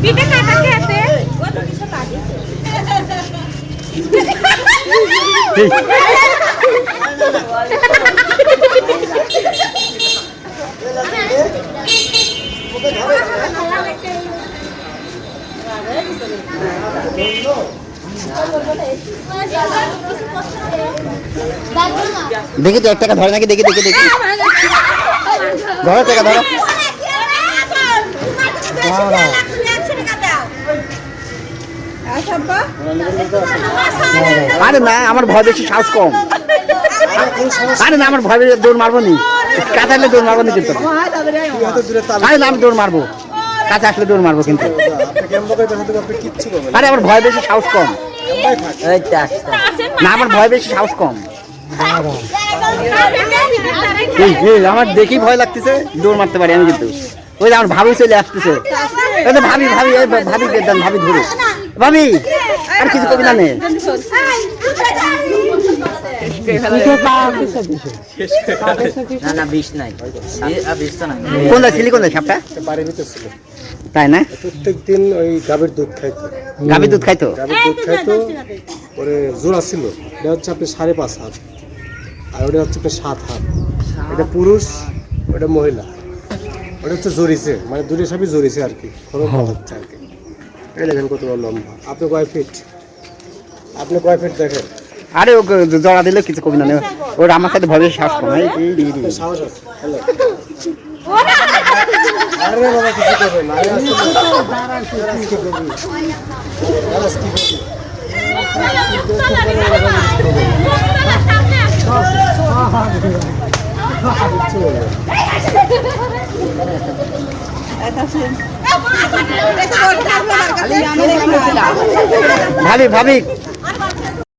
পিঠে কাটা খেতে দেখি তো এক টাকা ধরে নাকি? দেখি দেখি দেখি। ধরো টাকা ধরো। আরে না, আমার ভয় বেশি, সাহস কম। আরে না, আমার ভয় দৌড় মারবো নি। কাছে আসলে দৌড় মারবো নি কিন্তু। আরে না, আমি দৌড় মারবো। কাছে আসলে দৌড় মারবো কিন্তু। আরে আমার ভয় বেশি, সাহস কম। না, আমার ভয় বেশি, সাহস কম। আমার দেখি ভয় লাগতেছে, দৌড় মারতে পারি আমি কিন্তু। ওই আমার ভাবি চলে আসতেছে। ভাবি ভাবি ভাবি ভাবি ধরে। ভাবি আর কিছু কবি না নাই। কোন যায় ছিলি কোন সাপটা? তাই না? প্রত্যেক দিন ওই গাভীর দুধ খাইতো। গাভি দুধ খাইতো? গাভীর দুধ খাইতো ওরে জোড়া ছিল। এটা হচ্ছে আপনি সাড়ে পাঁচ হাত। আর ওটা হচ্ছে আপনার সাত হাত। এটা পুরুষ ওটা মহিলা। ওটা হচ্ছে জড়িছে। মানে দুটো সবই জড়িছে আর কি। খরচ হচ্ছে আর কি। এই দেখেন কত বড় লম্বা। আপনি কয় ফিট আপনি কয় ফিট দেখেন? আরে ও জড়া দিলে কিছু কবি না। ওর আমার সাথে ভয় বেশি সাহস কম এই, এই, এই, এই। সাহস আছে আরে বাবা কিছু করবে না আরে কি করবি ভাবি ভাবি।